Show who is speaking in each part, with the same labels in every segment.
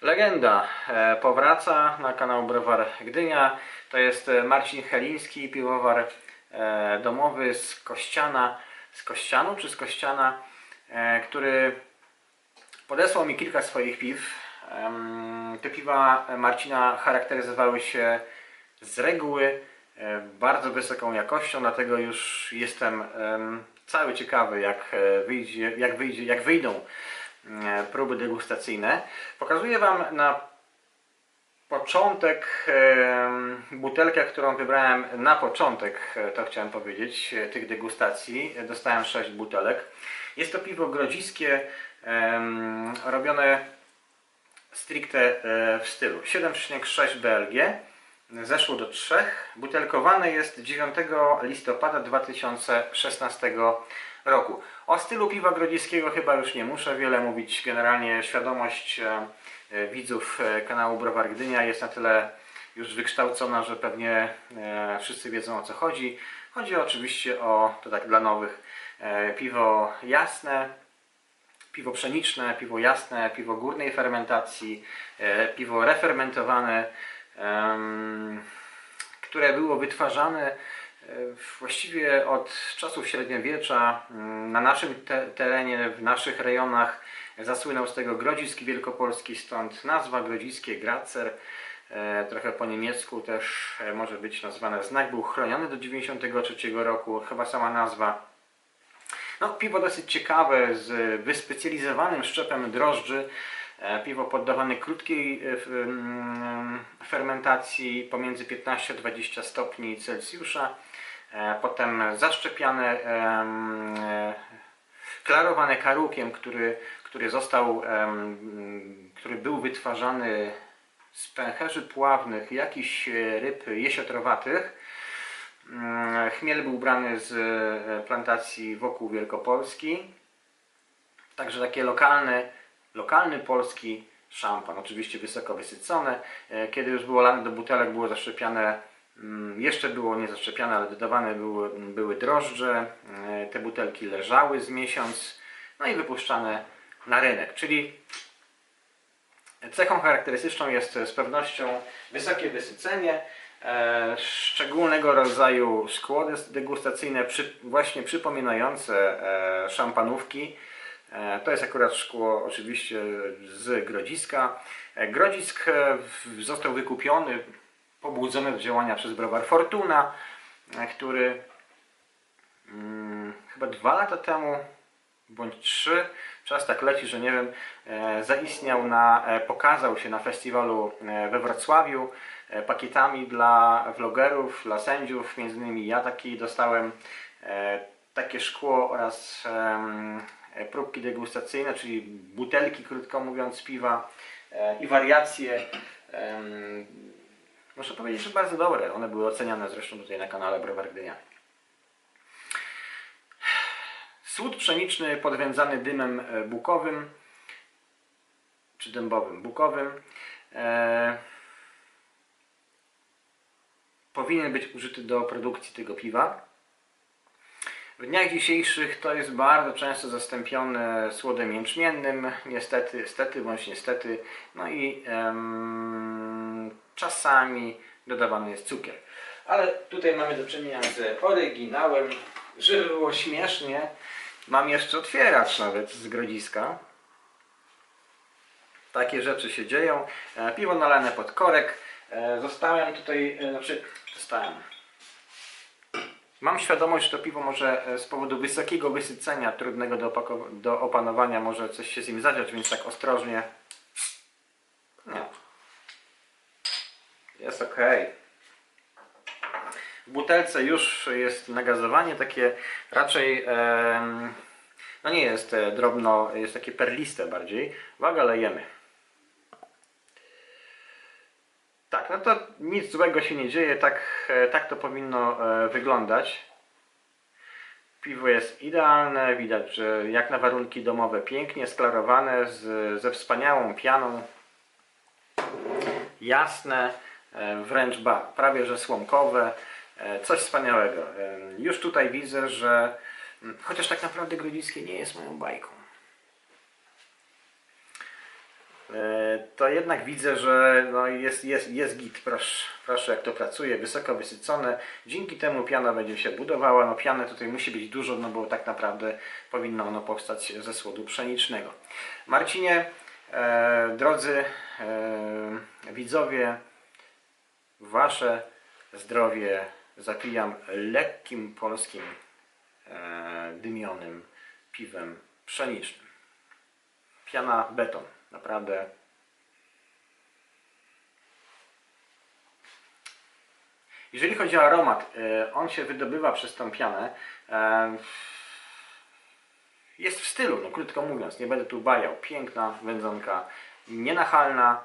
Speaker 1: Legenda e, powraca na kanał Browar Gdynia. To jest e, Marcin Heliński, piwowar e, domowy z Kościana, z Kościanu czy z Kościana, który podesłał mi kilka swoich piw. Te piwa Marcina charakteryzowały się z reguły bardzo wysoką jakością, dlatego już jestem em, cały ciekawy, jak wyjdzie, jak wyjdzie, jak wyjdą próby degustacyjne. Pokazuję Wam na początek em, butelkę, którą wybrałem na początek, e, to chciałem powiedzieć, e, tych degustacji. E, Dostałem 6 butelek. Jest to piwo grodziskie, robione stricte e, w stylu 7,6 BLG. Zeszło do 3. Butelkowane jest 9 listopada 2016 roku. O stylu piwa grodziskiego chyba już nie muszę wiele mówić. Generalnie świadomość e, e, widzów e, kanału Browar Gdynia jest na tyle już wykształcona, że pewnie wszyscy wiedzą o co chodzi. Chodzi oczywiście o, to tak dla nowych, piwo jasne, piwo pszeniczne, piwo jasne, piwo górnej fermentacji, piwo refermentowane, które było wytwarzane właściwie od czasów średniowiecza mm, na naszym te terenie, w naszych rejonach. Zasłynął z tego Grodzisk Wielkopolski, stąd nazwa Grodziskie Grazer. E, Trochę po niemiecku też e, może być nazwane znak. Był chroniony do 1993 roku, chyba sama nazwa. No, piwo dosyć ciekawe, z wyspecjalizowanym szczepem drożdży. E, Piwo poddawane krótkiej mm, fermentacji pomiędzy 15 a 20 stopni Celsjusza. E, Potem zaszczepiane, klarowane karukiem, który, który został, który był wytwarzany z pęcherzy pławnych, jakichś e, ryb jesiotrowatych. Mm, Chmiel był brany z e, plantacji wokół Wielkopolski. Także takie lokalny, lokalny polski szampan, oczywiście wysoko wysycone. Kiedy już było lane do butelek, było zaszczepiane, jeszcze było nie zaszczepiane, ale dodawane były, były drożdże. E, Te butelki leżały z miesiąc, no i wypuszczane na rynek. Czyli Cechą charakterystyczną jest z pewnością wysokie wysycenie, e, szczególnego rodzaju szkło des- degustacyjne, przy, właśnie przypominające e, szampanówki. E, to jest akurat szkło oczywiście z Grodziska. Grodzisk został wykupiony, pobudzony do działania przez browar Fortuna, e, który mm, chyba dwa lata temu bądź trzy, czas tak leci, że nie wiem, e, zaistniał na, e, pokazał się na festiwalu we Wrocławiu pakietami dla vlogerów, dla sędziów, między innymi ja taki dostałem takie szkło oraz próbki degustacyjne, czyli butelki, krótko mówiąc, piwa i wariacje. Muszę powiedzieć, że bardzo dobre. One były oceniane zresztą tutaj na kanale Browar Gdynia. Słód pszeniczny podwędzany dymem e, bukowym czy dębowym bukowym e, powinien być użyty do produkcji tego piwa. W dniach dzisiejszych to jest bardzo często zastąpione słodem jęczmiennym, niestety, stety bądź niestety, no i em, czasami dodawany jest cukier. Ale tutaj mamy do czynienia z oryginałem. Żeby było śmiesznie, mam jeszcze otwieracz nawet z grodziska. Takie rzeczy się dzieją. E, Piwo nalane pod korek. E, Zostałem tutaj, e, znaczy, zostałem. Mam świadomość, że to piwo może z powodu wysokiego wysycenia, trudnego do, do opanowania, może coś się z nim zadziać, więc tak ostrożnie. Nie. Jest ok. W butelce już jest nagazowanie takie raczej no nie jest e, drobno, jest takie perliste bardziej. Uwaga, lejemy. Tak, no to nic złego się nie dzieje, tak, e, tak to powinno e, wyglądać. Piwo jest idealne, widać, że jak na warunki domowe pięknie sklarowane, z, ze wspaniałą pianą. Jasne, wręcz ba, prawie że słomkowe. E, Coś wspaniałego. E, Już tutaj widzę, że mm, chociaż tak naprawdę Grodziskie nie jest moją bajką. e, to jednak widzę, że no jest, jest, jest git. Proszę, proszę, jak to pracuje, wysoko wysycone. Dzięki temu piana będzie się budowała. No piany tutaj musi być dużo, no bo tak naprawdę powinno ono powstać ze słodu pszenicznego. Marcinie, e, drodzy e, widzowie, Wasze zdrowie zapijam lekkim polskim e, dymionym piwem pszenicznym. Piana beton. Naprawdę. Jeżeli chodzi o aromat, e, on się wydobywa przez tą pianę. E, jest w stylu, no krótko mówiąc, nie będę tu bajał. Piękna wędzonka, nienachalna,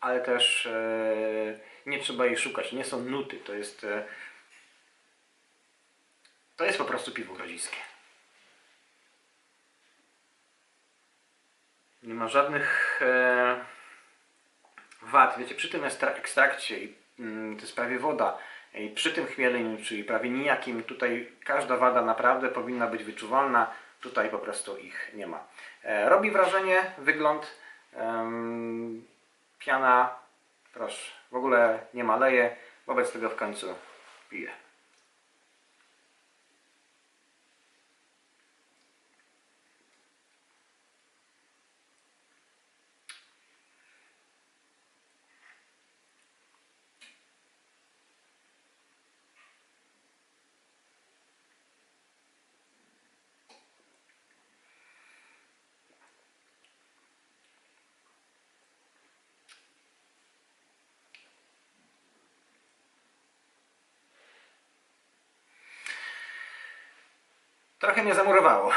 Speaker 1: ale też nie trzeba jej szukać. Nie są nuty, to jest e, to jest po prostu piwo grodziskie. Nie ma żadnych e, wad. Wiecie, przy tym ekstra- ekstrakcie, mm, to jest prawie woda, i przy tym chmieleniu, czyli prawie nijakim, tutaj każda wada naprawdę powinna być wyczuwalna. Tutaj po prostu ich nie ma. E, robi wrażenie wygląd. em, piana, proszę, w ogóle nie maleje. Wobec tego w końcu piję. Trochę mnie zamurowało.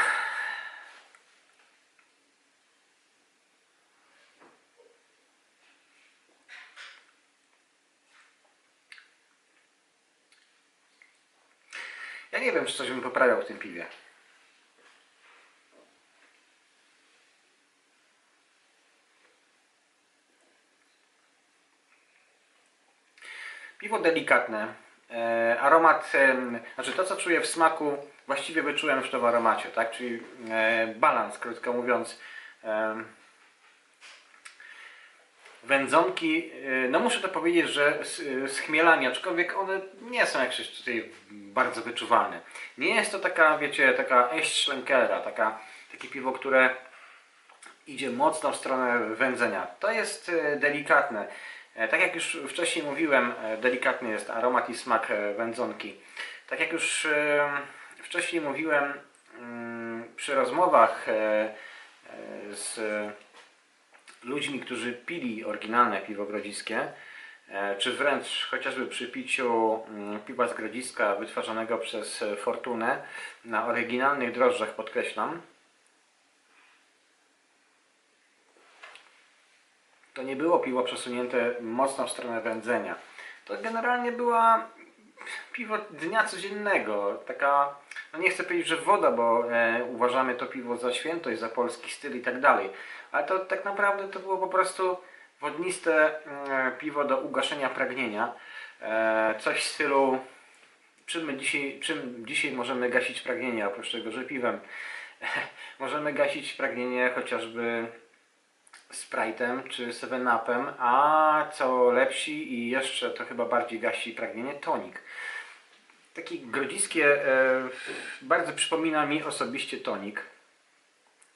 Speaker 1: Ja nie wiem, czy coś bym poprawiał w tym piwie. Piwo delikatne. E, aromat, znaczy to co czuję w smaku, właściwie wyczułem już to w aromacie, tak? Czyli e, balans, krótko mówiąc. Wędzonki, e, no muszę to powiedzieć, że chmielami, aczkolwiek one nie są jakieś tutaj bardzo wyczuwalne. Nie jest to taka, wiecie, taka Echtschlenkera, taka, takie piwo, które idzie mocno w stronę wędzenia. To jest delikatne. E, Tak jak już wcześniej mówiłem, e, delikatny jest aromat i smak e, wędzonki. Tak jak już wcześniej mówiłem mm, przy rozmowach z ludźmi, którzy pili oryginalne piwo grodziskie, czy wręcz chociażby przy piciu mm, piwa z grodziska wytwarzanego przez Fortunę na oryginalnych drożdżach, podkreślam, to nie było piwo przesunięte mocno w stronę wędzenia. To generalnie była piwo dnia codziennego. Taka, no nie chcę powiedzieć, że woda, bo e, uważamy to piwo za świętość, za polski styl i tak dalej. Ale to tak naprawdę to było po prostu wodniste mm, piwo do ugaszenia pragnienia. E, coś w stylu czym, my dzisiaj, czym dzisiaj możemy gasić pragnienie, oprócz tego, że piwem. możemy gasić pragnienie chociażby Sprite'em czy 7-Upem, a co lepsi i jeszcze to chyba bardziej gasi pragnienie, tonik. Taki grodziskie, e, bardzo przypomina mi osobiście tonik.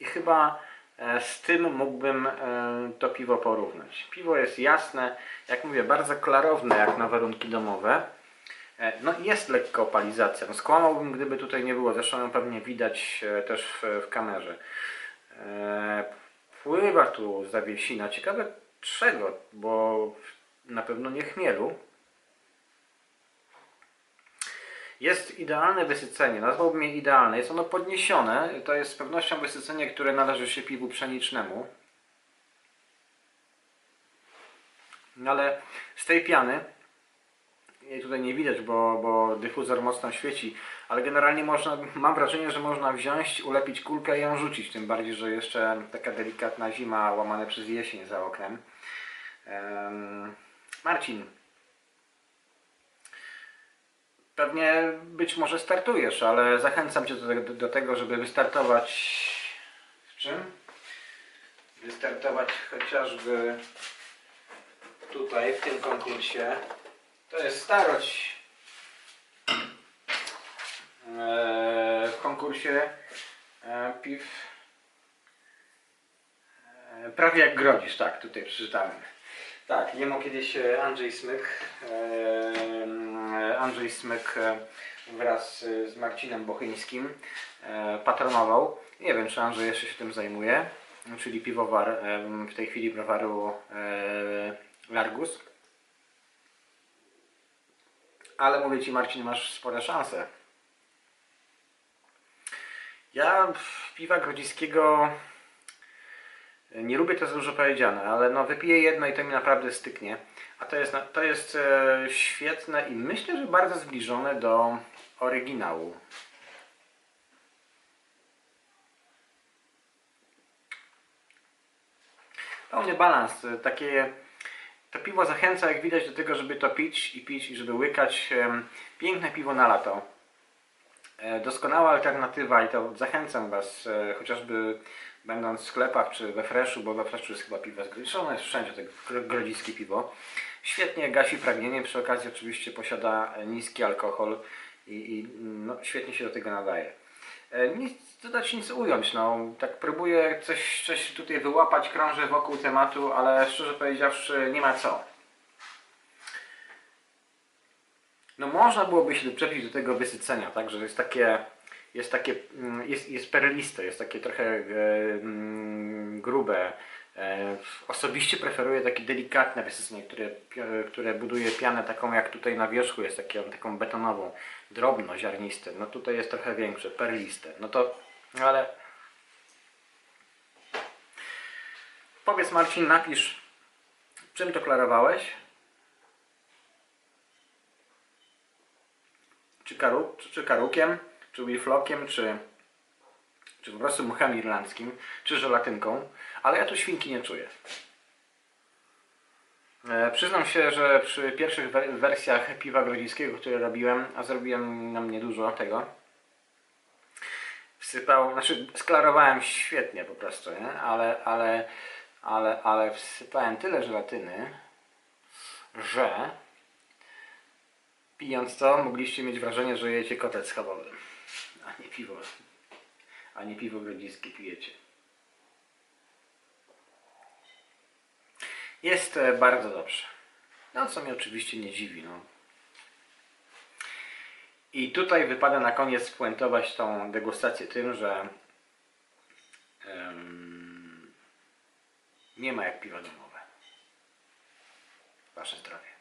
Speaker 1: I chyba e, z tym mógłbym e, to piwo porównać. Piwo jest jasne, jak mówię, bardzo klarowne jak na warunki domowe. E, No jest lekka opalizacja. No skłamałbym, gdyby tutaj nie było. Zresztą ją pewnie widać też w, w kamerze. Pływa tu zawiesina. Ciekawe czego, bo na pewno nie chmielu. Jest idealne wysycenie, nazwałbym je idealne. Jest ono podniesione. To jest z pewnością wysycenie, które należy się piwu pszenicznemu. No ale z tej piany, jej tutaj nie widać, bo, bo dyfuzor mocno świeci, ale generalnie można, mam wrażenie, że można wziąć, ulepić kulkę i ją rzucić. Tym bardziej, że jeszcze taka delikatna zima łamane przez jesień za oknem. Em, Marcin, pewnie być może startujesz, ale zachęcam Cię do, do tego, żeby wystartować w czym? wystartować chociażby tutaj w tym konkursie. To jest starość e, w konkursie e, piw e, prawie jak grodzisz, tak, tutaj przeczytałem. Tak, jemu kiedyś Andrzej Smyk e, Andrzej Smyk wraz z Marcinem Bochyńskim patronował. Nie wiem, czy Andrzej jeszcze się tym zajmuje, czyli piwowar w tej chwili browaru Largus. Ale mówię Ci Marcin, masz spore szanse. Ja piwa grodziskiego nie lubię, to jest dużo powiedziane, ale no wypiję jedno i to mi naprawdę styknie. A to jest, to jest e, świetne i myślę, że bardzo zbliżone do oryginału. Pełny balans. e, Takie, to piwo zachęca, jak widać, do tego, żeby to pić i pić i żeby łykać. Piękne piwo na lato. E, Doskonała alternatywa i to zachęcam Was, e, chociażby będąc w sklepach czy we Freshu, bo we Freshu jest chyba piwo zgraniczone, jest wszędzie to gro- grodziskie piwo. Świetnie gasi pragnienie, przy okazji oczywiście posiada niski alkohol i, i no, świetnie się do tego nadaje. E, Nic dodać, nic ująć, no tak próbuję coś, coś tutaj wyłapać, krążę wokół tematu, ale szczerze powiedziawszy nie ma co. No można byłoby się doczepić do tego wysycenia, tak, że jest takie, jest takie, mm, jest, jest perliste, jest takie trochę e, mm, grube. E, osobiście preferuję takie delikatne wysycenie, które, pio- które buduje pianę taką jak tutaj na wierzchu jest takie, taką betonową, drobno, ziarniste. No tutaj jest trochę większe, perliste. No to, ale powiedz Marcin, napisz czym to klarowałeś? czy, karu, czy, czy karukiem, czy wiflokiem, czy, czy po prostu muchem irlandzkim, czy żelatynką, ale ja tu świnki nie czuję. E, przyznam się, że przy pierwszych we- wersjach piwa grodziskiego, które robiłem, a zrobiłem nam niedużo tego, wsypał, znaczy sklarowałem świetnie po prostu, nie? Ale, ale, ale, ale wsypałem tyle żelatyny, że Pijąc to, mogliście mieć wrażenie, że jecie kotlet schabowy, a nie piwo, a nie piwo grodziskie pijecie. Jest bardzo dobrze. No, co mnie oczywiście nie dziwi, no. I tutaj wypada na koniec spuentować tą degustację tym, że em, nie ma jak piwa domowe. Wasze zdrowie.